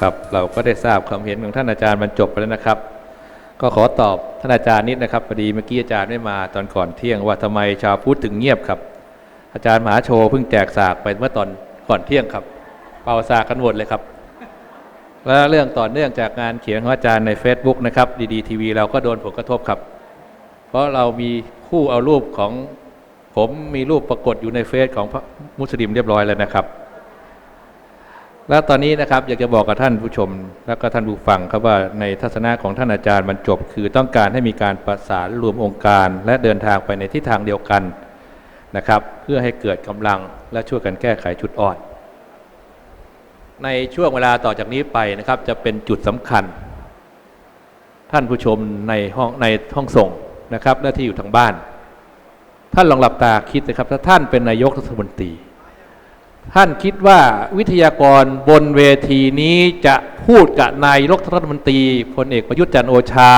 ครับ เราก็ได้ทราบความเห็นของท่านอาจารย์บรรจบไปแล้วนะครับ ก็ขอตอบท่านอาจารย์นิดนะครับพอดีเมื่อกี้อาจารย์ไม่มาตอนก่อนเที่ยงว่าทำไมชาวพุทธถึงเงียบครับ อาจารย์มหาโชเพิ่งแจกสากไปเมื่อตอนก่อนเที่ยงครับ เป่าสากกันหมดเลยครับ และเรื่องต่อเนื่องจากงานเขียนของอาจารย์ใน Facebook นะครับดีๆทีวีเราก็โดนผลกระทบครับ เพราะเรามีคู่เอารูปของผมมีรูปปรากฏอยู่ในเฟซของมุสลิมเรียบร้อยแล้วนะครับ แล้วตอนนี้นะครับอยากจะบอกกับท่านผู้ชม และก็ท่านผู้ฟังครับว่าในทัศนะของท่านอาจารย์บรรจบ คือต้องการให้มีการประสานรวมองค์การ และเดินทางไปในทิศทางเดียวกันนะครับ เพื่อให้เกิดกำลังและช่วยกันแก้ไขจุดอ่อน ในช่วงเวลาต่อจากนี้ไปนะครับ จะเป็นจุดสำคัญ ท่านผู้ชมในห้องในห้องส่งนะครับและที่อยู่ทางบ้าน ท่านลองหลับตาคิดนะครับถ้าท่านเป็นนายกรัฐมนตรี ท่านคิดว่าวิทยากรบนเวทีนี้จะพูดกับนายกรัฐมนตรีพลเอกประยุทธ์จันทร์โอชา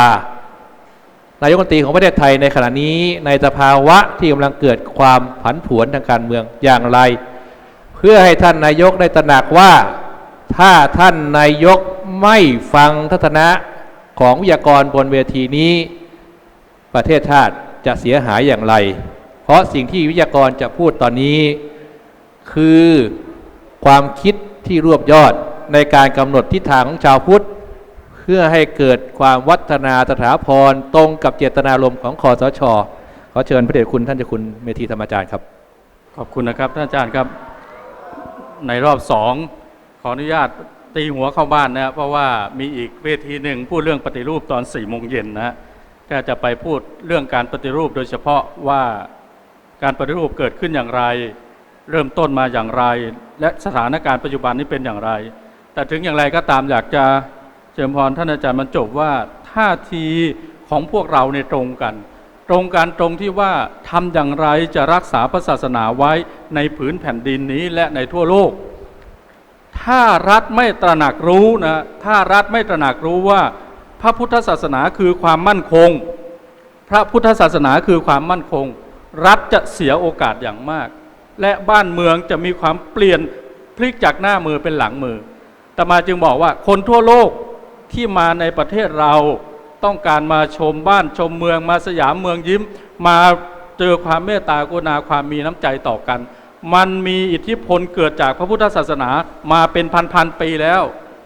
นายกรัฐมนตรีของประเทศไทยในขณะนี้ในสภาวะที่กำลังเกิดความผันผวนทางการเมืองอย่างไร เพื่อให้ท่านนายกได้ตระหนักว่าถ้าท่านนายกไม่ฟังทัศนะของวิทยากรบนเวทีนี้ ประเทศชาติจะเสียหายอย่างไร เพราะสิ่งที่วิทยากรจะพูดตอนนี้ คือความคิดที่รวบยอดในการกำหนดทิศทางของชาวพุทธ เพื่อให้เกิดความวัฒนาสถาพรตรงกับเจตนารมณ์ของคอสช ขอเชิญพระเดชคุณท่านเจ้าคุณเมธีธรรมอาจารย์ครับ ขอบคุณนะครับท่านอาจารย์ครับในรอบสองขออนุญาตตีหัวเข้าบ้านนะเพราะว่ามีอีกเวทีหนึ่งพูดเรื่องปฏิรูปตอน4ี่โมงเย็นนะก็จะไปพูดเรื่องการปฏิรูปโดยเฉพาะว่าการปฏิรูปเกิดขึ้นอย่างไร เริ่มต้นมาอย่างไร และสถานการณ์ปัจจุบันนี้เป็นอย่างไร แต่ถึงอย่างไรก็ตามอยากจะเชิญพรท่านอาจารย์บรรจบว่าท่าทีของพวกเราในตรงกัน ตรงกันตรงที่ว่าทำอย่างไรจะรักษาพระศาสนาไว้ในผืนแผ่นดินนี้และในทั่วโลก ถ้ารัฐไม่ตระหนักรู้นะถ้ารัฐไม่ตระหนักรู้ว่า พระพุทธศาสนาคือความมั่นคง พระพุทธศาสนาคือความมั่นคง รัฐจะเสียโอกาสอย่างมาก และบ้านเมืองจะมีความเปลี่ยนพลิกจากหน้ามือเป็นหลังมือแต่มาจึงบอกว่าคนทั่วโลกที่มาในประเทศเราต้องการมาชมบ้านชมเมืองมาสยามเมืองยิ้ม มาเจอความเมตตากรุณาความมีน้ำใจต่อกัน มันมีอิทธิพลเกิดจากพระพุทธศาสนามาเป็นพันๆปีแล้ว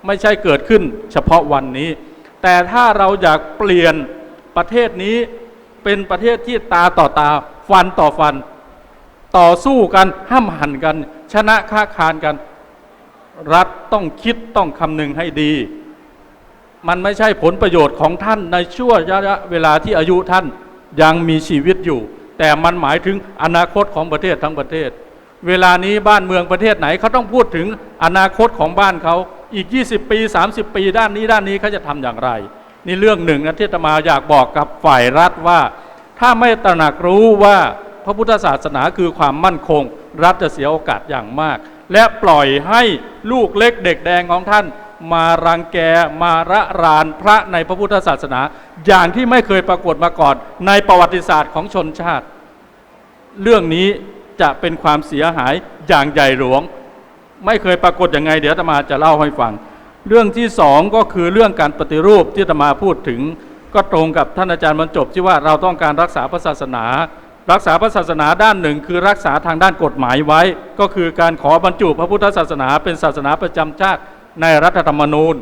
ไม่ใช่เกิดขึ้นเฉพาะวันนี้ แต่ถ้าเราอยากเปลี่ยนประเทศนี้เป็นประเทศที่ตาต่อตาฟันต่อฟัน ต่อสู้กันห้ามหันกัน ชนะค้าคานกัน รัฐต้องคิดต้องคำนึงให้ดี มันไม่ใช่ผลประโยชน์ของท่านในช่วงระยะเวลาที่อายุท่านยังมีชีวิตอยู่ แต่มันหมายถึงอนาคตของประเทศทั้งประเทศ เวลานี้บ้านเมืองประเทศไหนเขาต้องพูดถึงอนาคตของบ้านเขาอีก 20 ปี 30 ปีด้านนี้ด้านนี้เขาจะทำอย่างไร นี่เรื่องหนึ่งนะที่ตมาอยากบอกกับฝ่ายรัฐว่า ถ้าไม่ตระหนักรู้ว่า พระพุทธศาสนาคือความมั่นคง รัฐจะเสียโอกาสอย่างมาก และปล่อยให้ลูกเล็กเด็กแดงของท่าน มารังแกมาระรานพระในพระพุทธศาสนา อย่างที่ไม่เคยปรากฏมาก่อนในประวัติศาสตร์ของชนชาติ เรื่องนี้จะเป็นความเสียหายอย่างใหญ่หลวง ไม่เคยปรากฏยังไง เดี๋ยวตมาจะเล่าให้ฟัง เรื่องที่สองก็คือเรื่องการปฏิรูปที่ตมาพูดถึง ก็ตรงกับท่านอาจารย์บรรจบที่ว่าเราต้องการรักษาพระศาสนา รักษาพระศาสนาด้านหนึ่ง คือรักษาทางด้านกฎหมายไว้ ก็คือการขอบรรจุพระพุทธศาสนาเป็นศาสนาประจำชาติในรัฐธรรมนูญ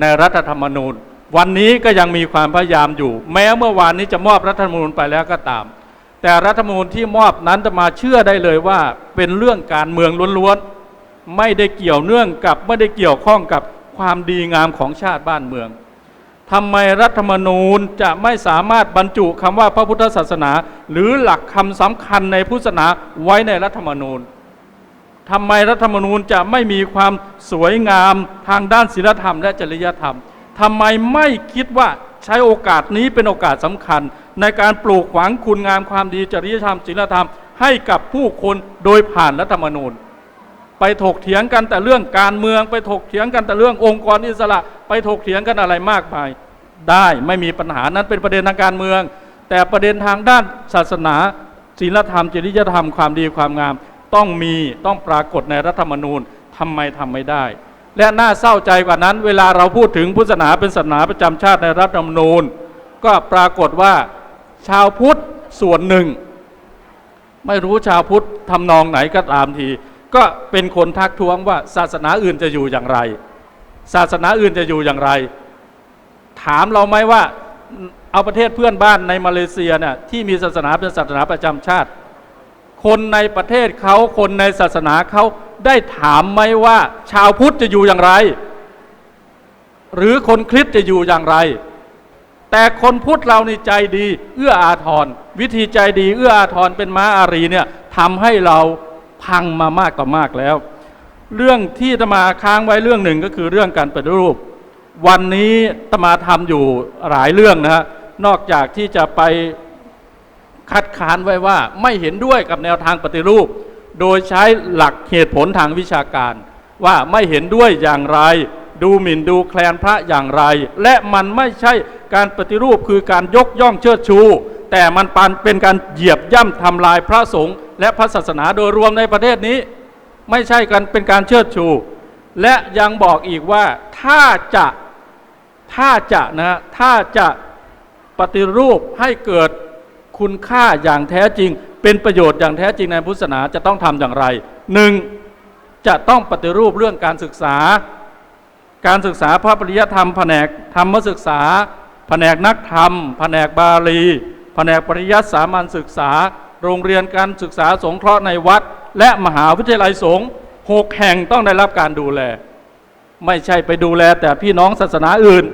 ในรัฐธรรมนูญ วันนี้ก็ยังมีความพยายามอยู่ แม้เมื่อวานนี้จะมอบรัฐธรรมนูญไปแล้วก็ตาม แต่รัฐธรรมนูญที่มอบนั้นจะมาเชื่อได้เลยว่าเป็นเรื่องการเมืองล้วนๆไม่ได้เกี่ยวเนื่องกับไม่ได้เกี่ยวข้องกับความดีงามของชาติบ้านเมือง ทำไมรัฐธรรมนูญจะไม่สามารถบรรจุคำว่าพระพุทธศาสนา หรือหลักคำสำคัญในพุทธศาสนาไว้ในรัฐธรรมนูญทำไมรัฐธรรมนูญจะไม่มีความสวยงามทางด้านศีลธรรมและจริยธรรมทำไมไม่คิดว่าใช้โอกาสนี้เป็นโอกาสสำคัญ ในการปลูกฝังคุณงามความดีจริยธรรมศีลธรรมให้กับผู้คนโดยผ่านรัฐธรรมนูญ ไปถกเถียงกันแต่เรื่องการเมือง ไปถกเถียงกันแต่เรื่ององค์กรอิสระ ไปถกเถียงกันอะไรมากมาย ได้ไม่มีปัญหานั้นเป็นประเด็นทางการเมือง แต่ประเด็นทางด้านศาสนาศีลธรรมจริยธรรมความดีความงาม ต้องมีต้องปรากฏในรัฐธรรมนูญทำไมทำไม่ได้ และน่าเศร้าใจกว่านั้น เวลาเราพูดถึงพุทธศาสนาเป็นศาสนาประจำชาติในรัฐธรรมนูญ ก็ปรากฏว่าชาวพุทธส่วนหนึ่ง ไม่รู้ชาวพุทธทำนองไหนก็ตามที ก็เป็นคนทักท้วงว่าศาสนาอื่นจะอยู่อย่างไร ศาสนาอื่นจะอยู่อย่างไร ถามเราไหมว่าเอาประเทศเพื่อนบ้านในมาเลเซียเนี่ยที่มีศาสนาเป็นศาสนาประจำชาติ คนในประเทศเขาคนในศาสนาเขาได้ถามไหมว่า ชาวพุทธจะอยู่อย่างไร หรือคนคริสต์จะอยู่อย่างไร แต่คนพุทธเรานี่ใจดี เอื้ออาทร วิธีใจดี เอื้ออาทรเป็นม้าอารีเนี่ยทำให้เรา พังมามากต่อมากแล้ว เรื่องที่ตมาค้างไว้เรื่องหนึ่งก็คือเรื่องการปฏิรูป วันนี้ตมาทำอยู่หลายเรื่องนะฮะนอกจากที่จะไปคัดค้านไว้ว่าไม่เห็นด้วยกับแนวทางปฏิรูป โดยใช้หลักเหตุผลทางวิชาการ ว่าไม่เห็นด้วยอย่างไร ดูหมิ่นดูแคลนพระอย่างไร และมันไม่ใช่การปฏิรูปคือการยกย่องเชิดชู แต่มันเป็นการเหยียบย่ำทำลายพระสงฆ์ และพระศาสนาโดยรวมในประเทศนี้ ไม่ใช่กันเป็นการเชิดชู และยังบอกอีกว่าถ้าจะถ้าจะนะถ้าจะปฏิรูปให้เกิดคุณค่าอย่างแท้จริง เป็นประโยชน์อย่างแท้จริงในพุทธศาสนาจะต้องทำอย่างไรหนึ่งจะต้องปฏิรูปเรื่องการศึกษา การศึกษาพระปริยธรรมแผนกธรรมศึกษา แผนกนักธรรม แผนกบาลี แผนกปริยัติสามัญศึกษา โรงเรียนการศึกษาสงเคราะห์ในวัด และมหาวิทยาลัยสงฆ์หกแห่งต้องได้รับการดูแล ไม่ใช่ไปดูแลแต่พี่น้องศาสนาอื่น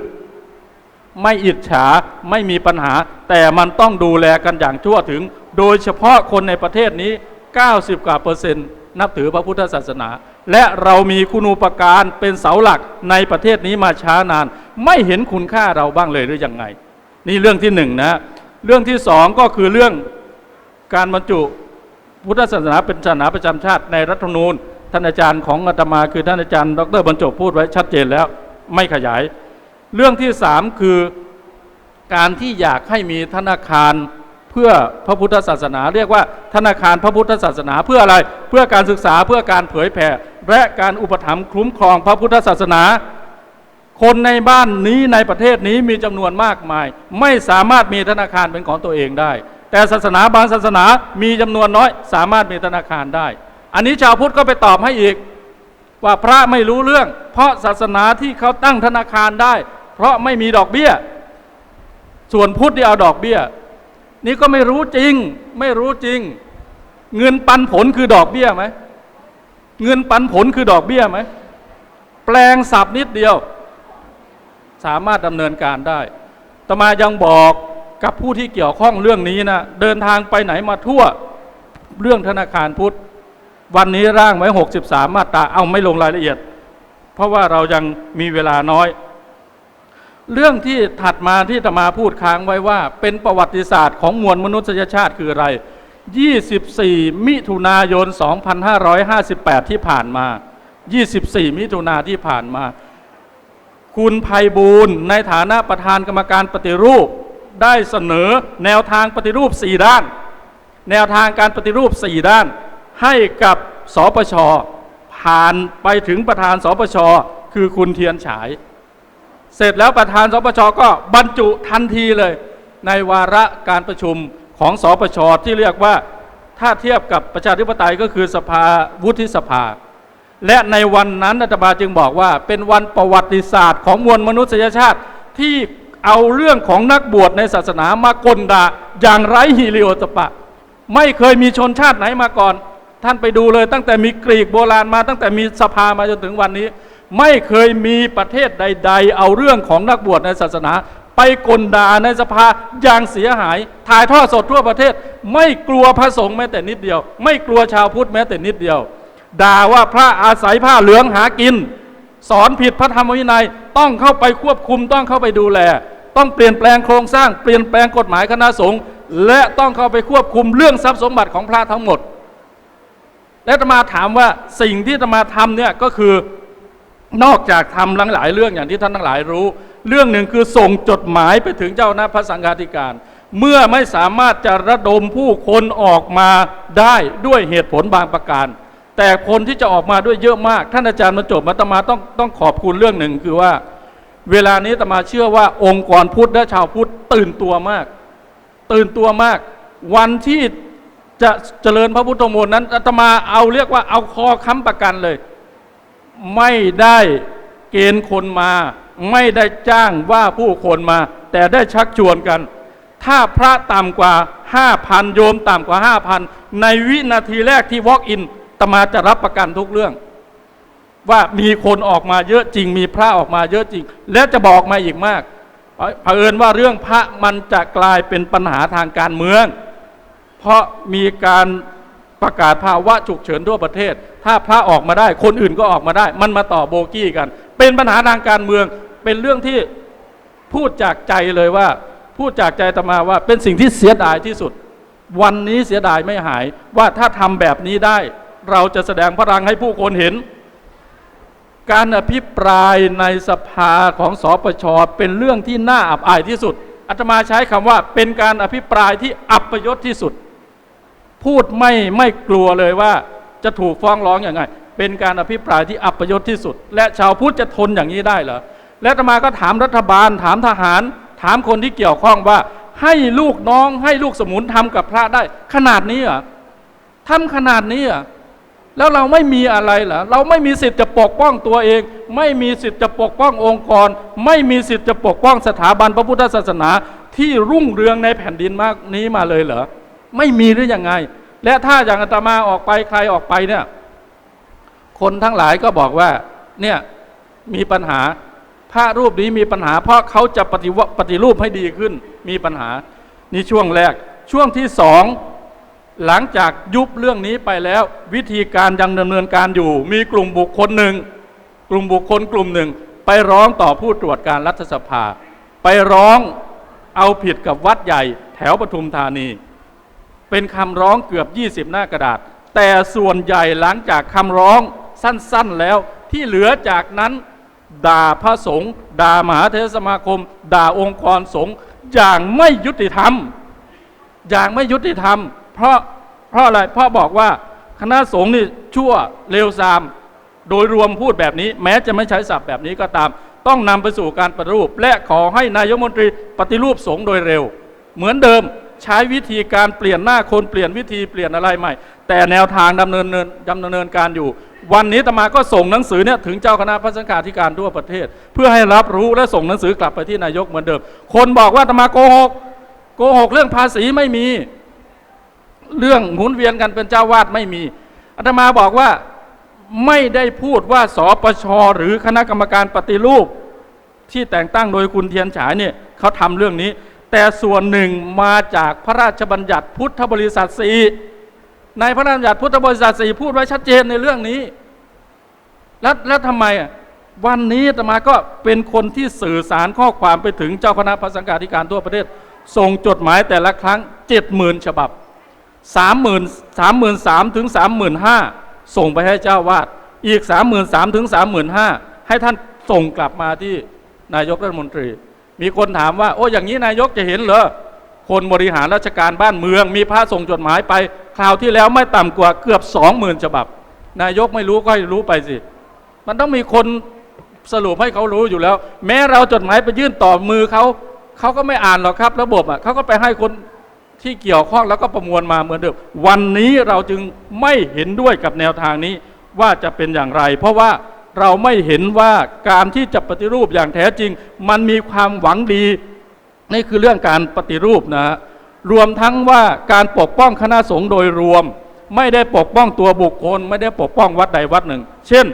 ไม่อิจฉาไม่มีปัญหา แต่มันต้องดูแลกันอย่างทั่วถึง โดยเฉพาะคนในประเทศนี้ 90 กว่าเปอร์เซ็นต์นับถือพระพุทธศาสนา และเรามีคุณูปการเป็นเสาหลักในประเทศนี้มาช้านาน ไม่เห็นคุณค่าเราบ้างเลยหรือยังไง นี่เรื่องที่หนึ่งนะ เรื่องที่สองก็คือเรื่อง การบรรจุพุทธศาสนาเป็นศาสนาประจำชาติในรัฐธรรมนูญ ท่านอาจารย์ของอาตมาคือท่านอาจารย์ ดรบรรจบพูดไว้ชัดเจนแล้วไม่ขยาย เรื่องที่สามคือการที่อยากให้มีธนาคารเพื่อพระพุทธศาสนา เรียกว่าธนาคารพระพุทธศาสนาเพื่ออะไร เพื่อการศึกษาเพื่อการเผยแผ่และการอุปถัมภ์คุ้มครองพระพุทธศาสนา คนในบ้านนี้ในประเทศนี้มีจำนวนมากมาย ไม่สามารถมีธนาคารเป็นของตัวเองได้ แต่ศาสนาบางศาสนามีจำนวนน้อย สามารถมีธนาคารได้ อันนี้ชาวพุทธก็ไปตอบให้อีก ว่าพระไม่รู้เรื่อง เพราะศาสนาที่เขาตั้งธนาคารได้ เพราะไม่มีดอกเบี้ย ส่วนพุทธที่เอาดอกเบี้ย นี่ก็ไม่รู้จริง ไม่รู้จริง เงินปันผลคือดอกเบี้ยไหมเงินปันผลคือดอกเบี้ยไหมแปลงสับนิดเดียว สามารถดำเนินการได้ตมายังบอก กับผู้ที่เกี่ยวข้องเรื่องนี้นะเดินทางไปไหนมาทั่วเรื่องธนาคารพุทธ วันนี้ร่างไว้ 63 มาตราเอาไม่ลงรายละเอียด เพราะว่าเรายังมีเวลาน้อย เรื่องที่ถัดมาที่ตมาพูดค้างไว้ว่า เป็นประวัติศาสตร์ของมวลมนุษยชาติคืออะไร 24 มิถุนายน 2558 ที่ผ่านมา 24 มิถุนาที่ผ่านมา คุณภัยบูลย์ในฐานะประธานกรรมการปฏิรูป ได้เสนอแนวทางปฏิรูป 4 ด้าน แนวทางการปฏิรูป 4 ด้าน ให้กับสปชผ่านไปถึงประธานสปชคือคุณเทียนฉาย เสร็จแล้วประธานสปชก็บรรจุทันทีเลย ในวาระการประชุมของสปชที่เรียกว่าถ้าเทียบกับประชาธิปไตยก็คือสภาวุฒิสภา และในวันนั้นอาตมาจึงบอกว่าเป็นวันประวัติศาสตร์ของมวลมนุษยชาติที่ เอาเรื่องของนักบวชในศาสนามากลด่าอย่างไร้ฮิริโอตปะ ไม่เคยมีชนชาติไหนมาก่อน ท่านไปดูเลยตั้งแต่มีกรีกโบราณมาตั้งแต่มีสภามาจนถึงวันนี้ ไม่เคยมีประเทศใด ๆ เอาเรื่องของนักบวชในศาสนา ไปกลด่าในสภาอย่างเสียหาย ถ่ายทอดสดทั่วประเทศ ไม่กลัวพระสงฆ์แม้แต่นิดเดียว ไม่กลัวชาวพุทธแม้แต่นิดเดียวด่าว่าพระอาศัยผ้าเหลืองหากิน สอนผิดพระธรรมวินัยต้องเข้าไปควบคุมต้องเข้าไปดูแล ต้องเปลี่ยนแปลงโครงสร้างเปลี่ยนแปลงกฎหมายคณะสงฆ์และต้องเข้าไปควบคุมเรื่องทรัพย์สมบัติของพระทั้งหมด และตมาถามว่าสิ่งที่ตมาทำเนี่ยก็คือนอกจากทำหลังหลายเรื่องอย่างที่ท่านทั้งหลายรู้ เรื่องหนึ่งคือส่งจดหมายไปถึงเจ้าหน้าพระสังฆาธิการ เมื่อไม่สามารถจะระดมผู้คนออกมาได้ด้วยเหตุผลบางประการ แต่คนที่จะออกมาด้วยเยอะมาก ท่านอาจารย์มาจบมาตมาต้องต้องขอบคุณเรื่องหนึ่งคือว่า เวลานี้ตมาเชื่อว่าองค์กรพุทธและชาวพุทธตื่นตัวมาก ตื่นตัวมาก วันที่จะเจริญพระพุทธมนต์นั้นอาตมาเอาเรียกว่าเอาคอค้ำประกันเลย ไม่ได้เกณฑ์คนมา ไม่ได้จ้างว่าผู้คนมา แต่ได้ชักชวนกัน ถ้าพระต่ำกว่า 5,000 โยมต่ำกว่า 5,000 ในวินาทีแรกที่ walk in ตมาจะรับประกันทุกเรื่อง ว่ามีคนออกมาเยอะจริง มีพระออกมาเยอะจริง และจะบอกมาอีกมากเผอิญว่าเรื่องพระมันจะกลายเป็นปัญหาทางการเมือง เพราะมีการประกาศภาวะฉุกเฉินทั่วประเทศ ถ้าพระออกมาได้ คนอื่นก็ออกมาได้ มันมาต่อโบกี้กัน เป็นปัญหาทางการเมือง เป็นเรื่องที่พูดจากใจเลยว่า พูดจากใจตมาว่าเป็นสิ่งที่เสียดายที่สุด วันนี้เสียดายไม่หายว่าถ้าทำแบบนี้ได้ เราจะแสดงพลังให้ผู้คนเห็น การอภิปรายในสภาของสปชเป็นเรื่องที่น่าอับอายที่สุดอาตมาใช้คำว่าเป็นการอภิปรายที่อับประยศที่สุด พูดไม่ไม่กลัวเลยว่าจะถูกฟ้องร้องอย่างไง เป็นการอภิปรายที่อับประยศที่สุด และชาวพุทธจะทนอย่างนี้ได้เหรอและอาตมาก็ถามรัฐบาล ถามทหาร ถามคนที่เกี่ยวข้องว่าให้ลูกน้องให้ลูกสมุนทำกับพระได้ ขนาดนี้เหรอทำขนาดนี้เหรอ แล้วเราไม่มีอะไรเหรอเราไม่มีสิทธิ์จะปกป้องตัวเอง ไม่มีสิทธิ์จะปกป้ององค์กร ไม่มีสิทธิ์จะปกป้องสถาบันพระพุทธศาสนา ที่รุ่งเรืองในแผ่นดินมากนี้มาเลยเหรอไม่มีหรือยังไง และถ้าอย่างอาตมาออกไปใครออกไปเนี่ยคนทั้งหลายก็บอกว่าเนี่ยมีปัญหาพระรูปนี้มีปัญหา เพราะเขาจะปฏิวะปฏิรูปให้ดีขึ้น มีปัญหานี่ช่วงแรกช่วงที่สอง หลังจากยุบเรื่องนี้ไปแล้ว วิธีการยังดำเนินการอยู่ มีกลุ่มบุคคลหนึ่ง กลุ่มบุคคลกลุ่มหนึ่ง ไปร้องต่อผู้ตรวจการรัฐสภา ไปร้องเอาผิดกับวัดใหญ่แถวปทุมธานี เป็นคำร้องเกือบ 20 หน้ากระดาษ แต่ส่วนใหญ่หลังจากคำร้องสั้นๆแล้วที่เหลือจากนั้นด่าพระสงฆ์ด่ามหาเทรสมาคม ด่าองค์กรสงฆ์อย่างไม่ยุติธรรม อย่างไม่ยุติธรรม ราะเพราะอะไรเพราะบอกว่าคณะสงฆ์นี่ชั่วเลวทราม โดยรวมพูดแบบนี้ แม้จะไม่ใช้ศัพท์แบบนี้ก็ตาม ต้องนำไปสู่การปฏิรูป และขอให้นายกรัฐมนตรีปฏิรูปสงฆ์โดยเร็ว เหมือนเดิมใช้วิธีการเปลี่ยนหน้าคนเปลี่ยนวิธีเปลี่ยนอะไรใหม่ แต่แนวทางดำเนินเนินดำเนินการอยู่ วันนี้ตมาก็ส่งหนังสือเนี่ยถึงเจ้าคณะพระสังฆาธิการทั่วประเทศ เพื่อให้รับรู้และส่งหนังสือกลับไปที่นายกเหมือนเดิม คนบอกว่าตมาโกหกโกหกเรื่องภาษีไม่มี เรื่องหมุนเวียนกันเป็นเจ้าวาดไม่มีอาตมาบอกว่าไม่ได้พูดว่าสปชหรือคณะกรรมการปฏิรูป ที่แต่งตั้งโดยคุณเทียนฉายเนี่ยเขาทำเรื่องนี้ แต่ส่วนหนึ่งมาจากพระราชบัญญัติพุทธบริษัทสีในพระราชบัญญัติพุทธบริษัทสีพูดไว้ชัดเจนในเรื่องนี้ แล้วแล้วทำไมอะวันนี้อาตมาก็เป็นคนที่สื่อสารข้อความไปถึงเจ้าคณะพระสังฆาธิการทั่วประเทศ ส่งจดหมายแต่ละครั้งเจ็ดหมื่นฉบับ สามหมื่นสามหมื่นสามถึงสามหมื่นห้าส่งไปให้เจ้าวาด อีกสามหมื่นสามถึงสามหมื่นห้าให้ท่านส่งกลับมาที่นายกรัฐมนตรี มีคนถามว่า โอ้อย่างนี้นายกจะเห็นเหรอคนบริหารราชการบ้านเมือง มีพระส่งจดหมายไป คราวที่แล้วไม่ต่ำกว่าเกือบสองหมื่นฉบับ นายกไม่รู้ก็ให้รู้ไปสิ มันต้องมีคนสรุปให้เขารู้อยู่แล้ว แม้เราจดหมายไปยื่นต่อมือเขาเขาก็ไม่อ่านหรอกครับ ระบบอะเขาก็ไปให้คน ที่เกี่ยวข้องแล้วก็ประมวลมาเหมือนเดิมวันนี้เราจึงไม่เห็นด้วยกับแนวทางนี้ว่าจะเป็นอย่างไร เพราะว่าเราไม่เห็นว่าการที่จะปฏิรูปอย่างแท้จริง มันมีความหวังดี นี่คือเรื่องการปฏิรูปนะฮะรวมทั้งว่าการปกป้องคณะสงฆ์โดยรวม ไม่ได้ปกป้องตัวบุคคล ไม่ได้ปกป้องวัดใดวัดหนึ่ง เช่น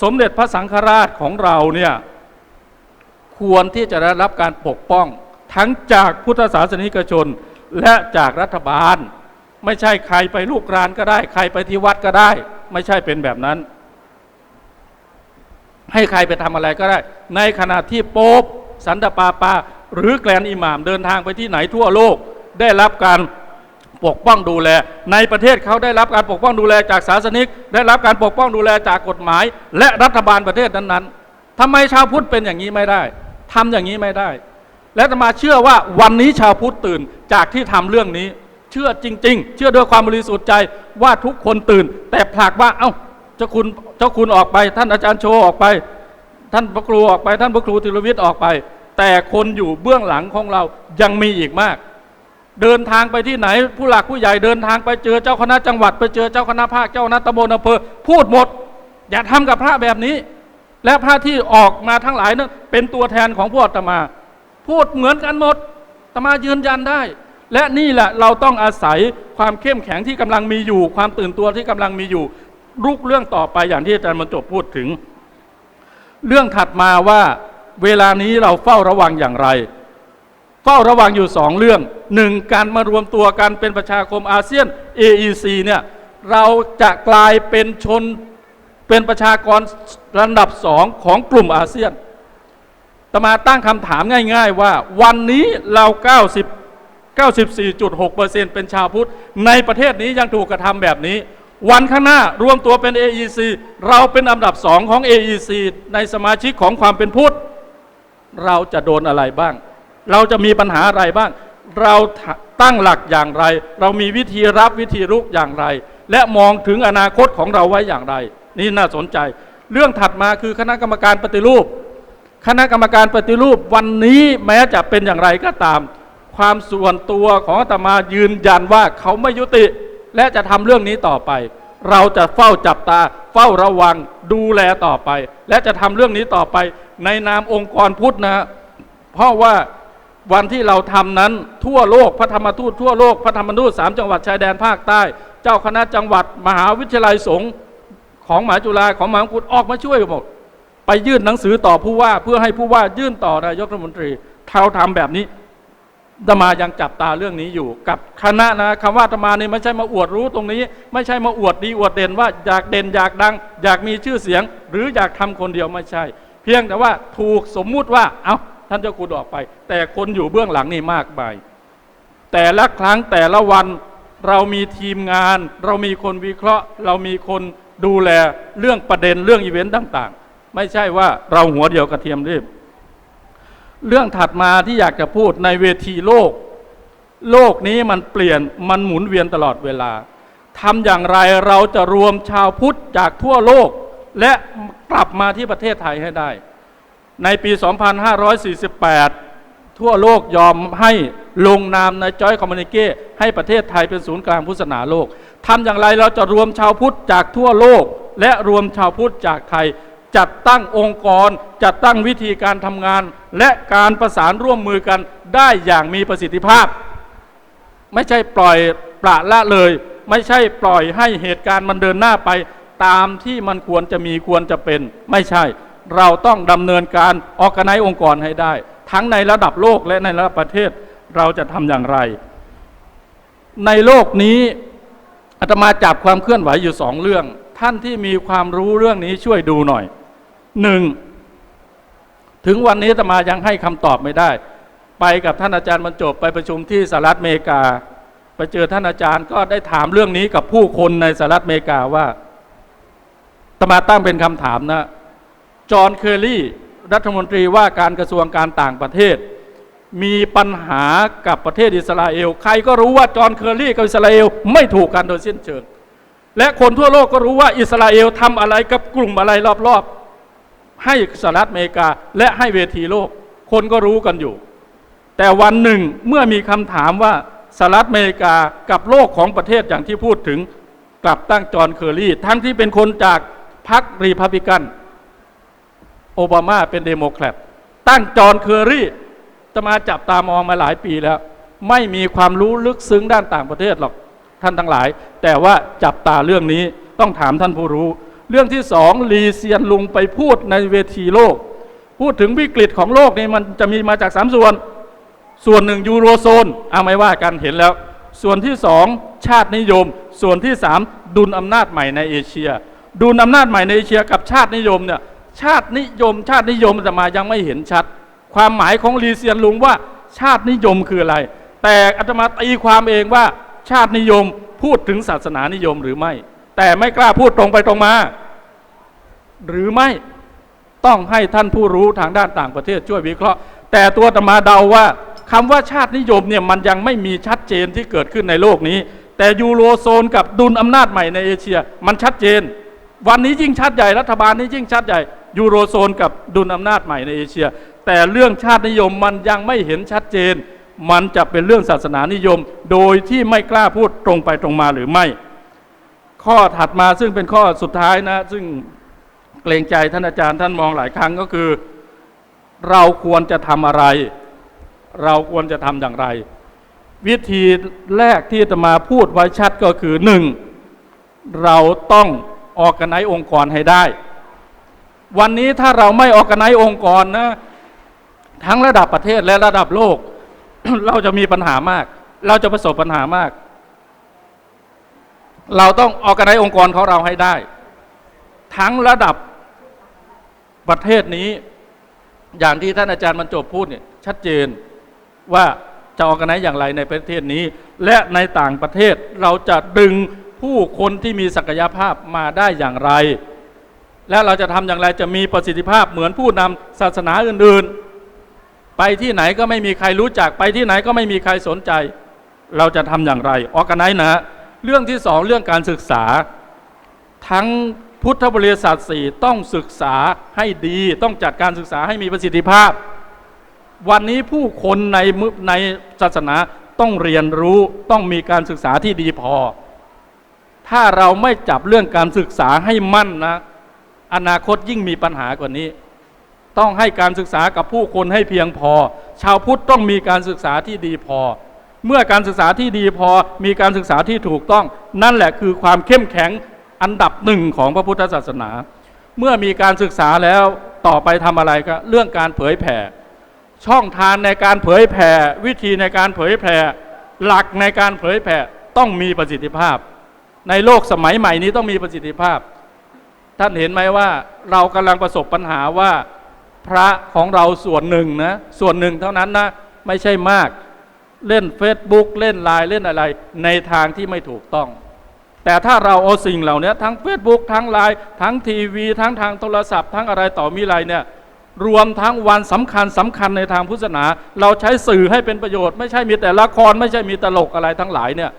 สมเด็จพระสังฆราชของเราเนี่ยควรที่จะได้รับการปกป้อง ทั้งจากพุทธศาสนิกชน และจากรัฐบาล ไม่ใช่ใครไปลูกรานก็ได้ ใครไปที่วัดก็ได้ ไม่ใช่เป็นแบบนั้น ให้ใครไปทำอะไรก็ได้ ในขณะที่โป๊ปสันตปาปา หรือแกลนอิหม่ามเดินทางไปที่ไหนทั่วโลก ได้รับการปกป้องดูแล ในประเทศเขาได้รับการปกป้องดูแลจากศาสนิก ได้รับการปกป้องดูแลจากกฎหมาย และรัฐบาลประเทศนั้นๆทำไมชาวพุทธเป็นอย่างนี้ไม่ได้ทำอย่างนี้ไม่ได้ และอาตมาเชื่อว่าวันนี้ชาวพุทธตื่นจากที่ทำเรื่องนี้ เชื่อจริง ๆ เชื่อด้วยความบริสุทธิ์ใจว่าทุกคนตื่น แต่ผลักว่าเอ้าเจ้าคุณเจ้าคุณออกไป ท่านอาจารย์โชว์ออกไป ท่านพระครูออกไป ท่านพระครูธีรวิทย์ออกไป แต่คนอยู่เบื้องหลังของเรายังมีอีกมาก เดินทางไปที่ไหน ผู้หลักผู้ใหญ่เดินทางไปเจอเจ้าคณะจังหวัด ไปเจอเจ้าคณะภาคเจ้าคณะตำบลอำเภอพูดหมด อย่าทำกับพระแบบนี้ และพระที่ออกมาทั้งหลายนั้นเป็นตัวแทนของพวกอาตมา พูดเหมือนกันหมดตมายืนยันได้ และนี่แหละเราต้องอาศัยความเข้มแข็งที่กำลังมีอยู่ ความตื่นตัวที่กำลังมีอยู่ลุกเรื่องต่อไปอย่างที่อาจารย์บรรจบพูดถึง เรื่องถัดมาว่าเวลานี้เราเฝ้าระวังอย่างไร เฝ้าระวังอยู่สองเรื่องหนึ่งการมารวมตัวกันเป็นประชาคมอาเซียน AEC เนี่ยเราจะกลายเป็นชนเป็นประชากรระดับสองของกลุ่มอาเซียน ตมาตั้งคำถามง่าย ๆ ว่า วันนี้เรา 90 94.6%เป็นชาวพุทธ ในประเทศนี้ยังถูกกระทำแบบนี้ วันข้างหน้ารวมตัวเป็น AEC เราเป็นอันดับสองของ AEC ในสมาชิกของความเป็นพุทธ เราจะโดนอะไรบ้าง เราจะมีปัญหาอะไรบ้าง เราตั้งหลักอย่างไร เรามีวิธีรับวิธีรุกอย่างไร และมองถึงอนาคตของเราไว้อย่างไร นี่น่าสนใจ เรื่องถัดมาคือคณะกรรมการปฏิรูป คณะกรรมการปฏิรูปวันนี้แม้จะเป็นอย่างไรก็ตาม ความส่วนตัวของอาตมายืนยันว่าเขาไม่ยุติ และจะทำเรื่องนี้ต่อไป เราจะเฝ้าจับตา เฝ้าระวังดูแลต่อไป และจะทำเรื่องนี้ต่อไป ในนามองค์กรพุทธนะ เพราะว่าวันที่เราทำนั้นทั่วโลกพระธรรมทูตทั่วโลกพระธรรมทูตสามจังหวัดชายแดนภาคใต้ เจ้าคณะจังหวัดมหาวิทยาลัยสงฆ์ของมหาจุฬาของมหามงกุฎออกมาช่วยหมด ไปยื่นหนังสือต่อผู้ว่า เพื่อให้ผู้ว่ายื่นต่อนายกรัฐมนตรีเท่าทำแบบนี้อาตมายังจับตาเรื่องนี้อยู่ กับคณะนะคำว่าอาตมานี่ไม่ใช่มาอวดรู้ตรงนี้ ไม่ใช่มาอวดดีอวดเด่นว่าอยากเด่นอยากดัง อยากมีชื่อเสียง หรืออยากทำคนเดียวไม่ใช่ เพียงแต่ว่าถูกสมมุติว่าเอา้าท่านเจ้าคุณออกไป แต่คนอยู่เบื้องหลังนี่มากมายแต่ละครั้งแต่ละวันเรามีทีมงาน เรามีคนวิเคราะห์ เรามีคนดูแลเรื่องประเด็นเรื่องอีเวนต์ต่างๆ ไม่ใช่ว่าเราหัวเดียวกระเทียมรีบ เรื่องถัดมาที่อยากจะพูดในเวทีโลก โลกนี้มันเปลี่ยนมันหมุนเวียนตลอดเวลาทำอย่างไรเราจะรวมชาวพุทธจากทั่วโลก และกลับมาที่ประเทศไทยให้ได้ ในปี 2548 ทั่วโลกยอมให้ลงนามในจอยคอมมูนิเกให้ประเทศไทยเป็นศูนย์กลางพุทธศาสนาโลกทำอย่างไรเราจะรวมชาวพุทธจากทั่วโลก และรวมชาวพุทธจากไทย จัดตั้งองค์กร จัดตั้งวิธีการทำงาน และการประสานร่วมมือกันได้อย่างมีประสิทธิภาพ ไม่ใช่ปล่อยปละละเลย ไม่ใช่ปล่อยให้เหตุการณ์มันเดินหน้าไป ตามที่มันควรจะมีควรจะเป็น ไม่ใช่ เราต้องดำเนินการออกไนองค์กรให้ได้ ทั้งในระดับโลกและในระดับประเทศเราจะทำอย่างไร ในโลกนี้อาตมาจับความเคลื่อนไหวอยู่สองเรื่อง ท่านที่มีความรู้เรื่องนี้ช่วยดูหน่อย หนึ่งถึงวันนี้ตมายังให้คำตอบไม่ได้ ไปกับท่านอาจารย์บรรจบไปประชุมที่สหรัฐอเมริกา ไปเจอท่านอาจารย์ก็ได้ถามเรื่องนี้กับผู้คนในสหรัฐอเมริกาว่าอาตมาตั้งเป็นคำถามนะ จอห์นเคอรี่รัฐมนตรีว่าการกระทรวงการต่างประเทศ มีปัญหากับประเทศอิสราเอล ใครก็รู้ว่าจอห์นเคอรี่กับอิสราเอลไม่ถูกกันโดยสิ้นเชิงและคนทั่วโลกก็รู้ว่าอิสราเอลทำอะไรกับกลุ่มอะไรรอบๆ ให้สหรัฐอเมริกาและให้เวทีโลก คนก็รู้กันอยู่ แต่วันหนึ่งเมื่อมีคำถามว่าสหรัฐอเมริกากับโลกของประเทศอย่างที่พูดถึงกลับตั้งจอห์นเคอร์รี่ทั้งที่เป็นคนจากพรรครีพับลิกัน โอบามาเป็นเดโมแครตตั้งจอห์นเคอรี่จะมาจับตามองมาหลายปีแล้ว ไม่มีความรู้ลึกซึ้งด้านต่างประเทศหรอกท่านทั้งหลาย แต่ว่าจับตาเรื่องนี้ต้องถามท่านผู้รู้ เรื่องที่สองลีเซียนลุงไปพูดในเวทีโลก พูดถึงวิกฤตของโลกนี่มันจะมีมาจากสามส่วน ส่วนหนึ่งยูโรโซนเอาไม่ว่ากันเห็นแล้ว ส่วนที่สองชาตินิยม ส่วนที่สามดุลอำนาจใหม่ในเอเชีย ดุลอำนาจใหม่ในเอเชียกับชาตินิยมเนี่ยชาตินิยม ชาตินิยมจะมายังไม่เห็นชัด ความหมายของลีเซียนลุงว่าชาตินิยมคืออะไร แต่อาตมาตีความเองว่าชาตินิยมพูดถึงศาสนานิยมหรือไม่ แต่ไม่กล้าพูดตรงไปตรงมา หรือไม่ต้องให้ท่านผู้รู้ทางด้านต่างประเทศช่วยวิเคราะห์ แต่ตัวตมาเดาว่าคำว่าชาตินิยมเนี่ยมันยังไม่มีชัดเจนที่เกิดขึ้นในโลกนี้ แต่ยูโรโซนกับดุลอำนาจใหม่ในเอเชีย มันชัดเจน วันนี้ยิ่งชัดใหญ่รัฐบาลนี้ยิ่งชัดใหญ่ยูโรโซนกับดุลอำนาจใหม่ในเอเชีย แต่เรื่องชาตินิยมมันยังไม่เห็นชัดเจน มันจะเป็นเรื่องศาสนานิยม โดยที่ไม่กล้าพูดตรงไปตรงมาหรือไม่ ข้อถัดมาซึ่งเป็นข้อสุดท้ายนะ ซึ่งเกรงใจท่านอาจารย์ท่านมองหลายครั้งก็คือ เราควรจะทำอะไร เราควรจะทำอย่างไร วิธีแรกที่จะมาพูดไว้ชัดก็คือหนึ่งเราต้องออกกันไนองค์กรให้ได้ วันนี้ถ้าเราไม่ออกกันไนองค์กรนะทั้งระดับประเทศและระดับโลก เราจะมีปัญหามาก เราจะประสบปัญหามาก เราต้องออกกันไนองค์กรของเราให้ได้ ทั้งระดับประเทศนี้ อย่างที่ท่านอาจารย์บรรจบพูดเนี่ยชัดเจนว่าจะออกกันไหนอย่างไรในประเทศนี้ และในต่างประเทศเราจะดึงผู้คนที่มีศักยภาพมาได้อย่างไร และเราจะทำอย่างไรจะมีประสิทธิภาพเหมือนผู้นำศาสนาอื่นๆ ไปที่ไหนก็ไม่มีใครรู้จักไปที่ไหนก็ไม่มีใครสนใจ เราจะทำอย่างไรออกกันไหนนะ เรื่องที่สองเรื่องการศึกษา ทั้งพุทธบริษัทสี่ต้องศึกษาให้ดีต้องจัดการศึกษาให้มีประสิทธิภาพ วันนี้ผู้คนในในศาสนาต้องเรียนรู้ต้องมีการศึกษาที่ดีพอ ถ้าเราไม่จับเรื่องการศึกษาให้มั่นนะ อนาคตยิ่งมีปัญหากว่านี้ ต้องให้การศึกษากับผู้คนให้เพียงพอ ชาวพุทธต้องมีการศึกษาที่ดีพอ เมื่อการศึกษาที่ดีพอมีการศึกษาที่ถูกต้อง นั่นแหละคือความเข้มแข็งอันดับหนึ่งของพระพุทธศาสนา เมื่อมีการศึกษาแล้วต่อไปทำอะไรก็เรื่องการเผยแผ่ ช่องทางในการเผยแผ่ วิธีในการเผยแผ่ หลักในการเผยแผ่ต้องมีประสิทธิภาพ ในโลกสมัยใหม่นี้ต้องมีประสิทธิภาพ ท่านเห็นไหมว่าเรากำลังประสบปัญหาว่าพระของเราส่วนหนึ่งนะส่วนหนึ่งเท่านั้นนะไม่ใช่มาก เล่น Facebook เล่นไลน์เล่นอะไร ในทางที่ไม่ถูกต้อง แต่ถ้าเราเอาสิ่งเหล่านี้ทั้ง Facebook ทั้งไลน์ทั้งทีวี ทั้งทางโทรศัพท์ ทั้งอะไรต่อมีอะไรเนี่ยรวมทั้งวันสำคัญสำคัญในทางพุทธศาสนา เราใช้สื่อให้เป็นประโยชน์ ไม่ใช่มีแต่ละครไม่ใช่มีตลกอะไรทั้งหลายเนี่ย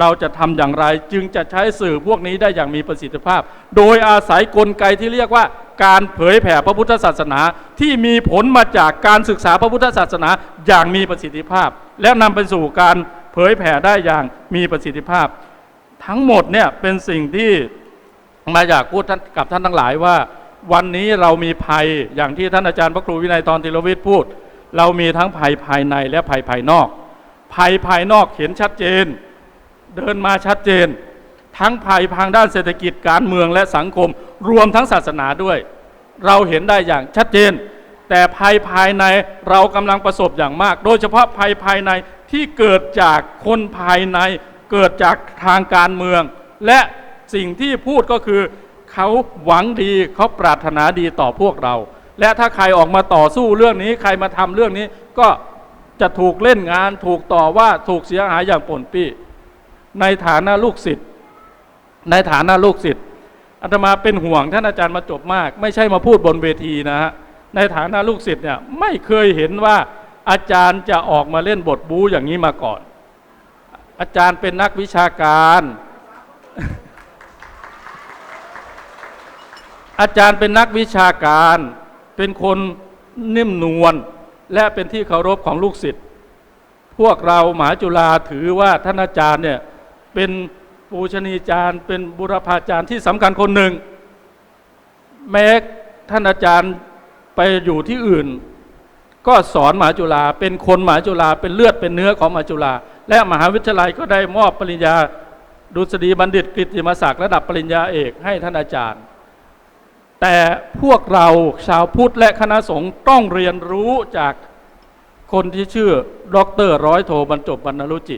เราจะทำอย่างไรจึงจะใช้สื่อพวกนี้ได้อย่างมีประสิทธิภาพ โดยอาศัยกลไกที่เรียกว่า การเผยแผ่พระพุทธศาสนา ที่มีผลมาจากการศึกษาพระพุทธศาสนาอย่างมีประสิทธิภาพ และนำไปสู่การเผยแผ่ได้อย่างมีประสิทธิภาพ ทั้งหมดเนี่ยเป็นสิ่งที่มาอยากพูดกับท่านทั้งหลายว่า วันนี้เรามีภัยอย่างที่ท่านอาจารย์พระครูวินัยตอนติรวิทย์พูด เรามีทั้งภัยภายในและภัยภายนอก ภัยภายนอกเห็นชัดเจน เดินมาชัดเจน ทั้งภัยทางด้านเศรษฐกิจการเมืองและสังคม รวมทั้งศาสนาด้วย เราเห็นได้อย่างชัดเจน แต่ภัยภายในเรากำลังประสบอย่างมาก โดยเฉพาะภัยภายในที่เกิดจากคนภายใน เกิดจากทางการเมือง และสิ่งที่พูดก็คือเขาหวังดีเขาปรารถนาดีต่อพวกเรา และถ้าใครออกมาต่อสู้เรื่องนี้ใครมาทำเรื่องนี้ก็จะถูกเล่นงานถูกต่อว่าถูกเสียหายอย่างป่นปี้ ในฐานะลูกศิษย์ในฐานะลูกศิษย์อาตมาเป็นห่วงท่านอาจารย์มาจบมาก ไม่ใช่มาพูดบนเวทีนะฮะในฐานะลูกศิษย์เนี่ยไม่เคยเห็นว่าอาจารย์จะออกมาเล่นบทบูอย่างนี้มาก่อน อาจารย์เป็นนักวิชาการ อาจารย์เป็นนักวิชาการ เป็นคนนิ่มนวลและเป็นที่เคารพของลูกศิษย์พวกเราหมหาจุฬาถือว่าท่านอาจารย์เนี่ย เป็นปูชนียาจารย์ เป็นบุรพาจารย์ที่สำคัญคนหนึ่ง แม้ท่านอาจารย์ไปอยู่ที่อื่น ก็สอนมหาจุฬาเป็นคนมหาจุฬาเป็นเลือดเป็นเนื้อของมหาจุฬาและมหาวิทยาลัยก็ได้มอบปริญญาดุษฎีบัณฑิตกิตติมศักดิ์ระดับปริญญาเอกให้ท่านอาจารย์ แต่พวกเราชาวพุทธและคณะสงฆ์ต้องเรียนรู้จากคนที่ชื่อ ดรร้อยโทบรรจบบรรณรุจิ